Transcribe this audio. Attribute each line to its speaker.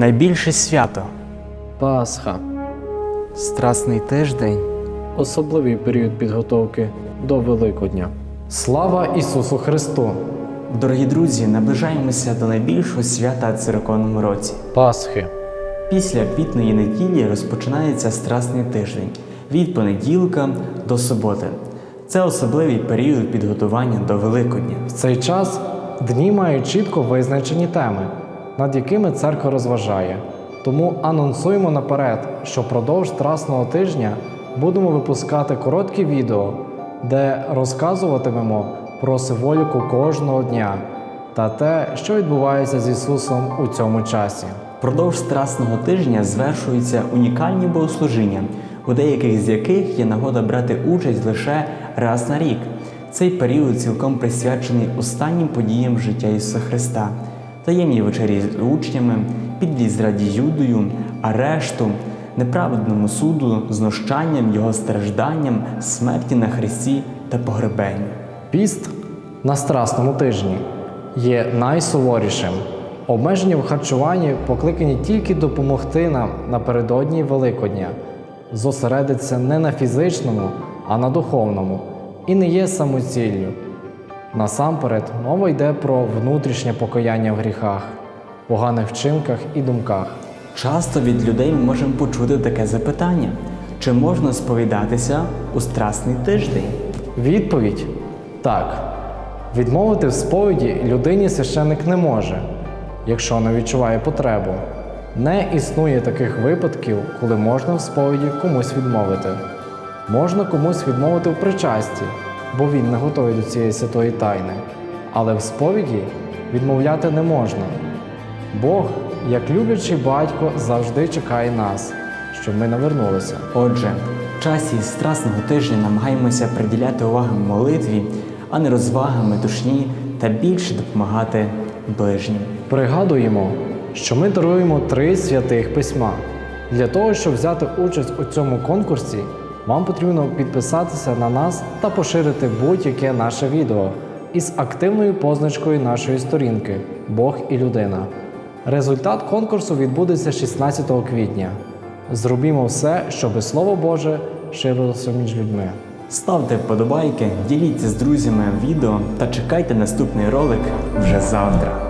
Speaker 1: Найбільше свято,
Speaker 2: Пасха
Speaker 1: Страсний тиждень.
Speaker 2: особливий період підготовки до Великодня. Слава Ісусу Христу!
Speaker 1: Дорогі друзі, наближаємося до найбільшого свята церковному році.
Speaker 2: Пасхи.
Speaker 1: Після пітної неділі розпочинається страсний тиждень від понеділка до суботи. Це особливий період підготування до Великодня.
Speaker 2: В цей час дні мають чітко визначені теми, над якими церква розважає. Тому анонсуємо наперед, що впродовж Страсного тижня будемо випускати короткі відео, де розказуватимемо про символіку кожного дня та те, що відбувається з Ісусом у цьому часі.
Speaker 1: Впродовж страсного тижня звершуються унікальні богослужіння, у деяких з яких є нагода брати участь лише раз на рік. Цей період цілком присвячений останнім подіям життя Ісуса Христа, таємній вечері з учнями, підлій зраді Юдою, арешту, неправедному суду, знущанням, Його стражданням, смерті на Христі та погребенню.
Speaker 2: Піст на страсному тижні є найсуворішим. Обмеження в харчуванні покликані тільки допомогти нам напередодні Великодня, зосередиться не на фізичному, а на духовному, і не є самоціллю. Насамперед, мова йде про внутрішнє покаяння в гріхах, поганих вчинках і думках.
Speaker 1: Часто від людей ми можемо почути таке запитання: чи можна сповідатися у страсний тиждень?
Speaker 2: Відповідь так. Відмовити в сповіді людині священик не може, якщо не відчуває потребу. Не існує таких випадків, коли можна в сповіді комусь відмовити. Можна комусь відмовити в причасті, бо він не готовий до цієї святої тайни. Але в сповіді відмовляти не можна. Бог, як люблячий батько, завжди чекає нас, щоб ми навернулися.
Speaker 1: Отже, в часі страсного тижня намагаємося приділяти увагу молитві, а не розвагам, метушні та більше допомагати ближнім.
Speaker 2: Пригадуємо, що ми даруємо три святих письма. Для того, щоб взяти участь у цьому конкурсі, вам потрібно підписатися на нас та поширити будь-яке наше відео із активною позначкою нашої сторінки Бог і людина. Результат конкурсу відбудеться 16 квітня. Зробімо все, щоб Слово Боже ширилося між людьми.
Speaker 1: Ставте вподобайки, діліться з друзями відео та чекайте наступний ролик вже завтра.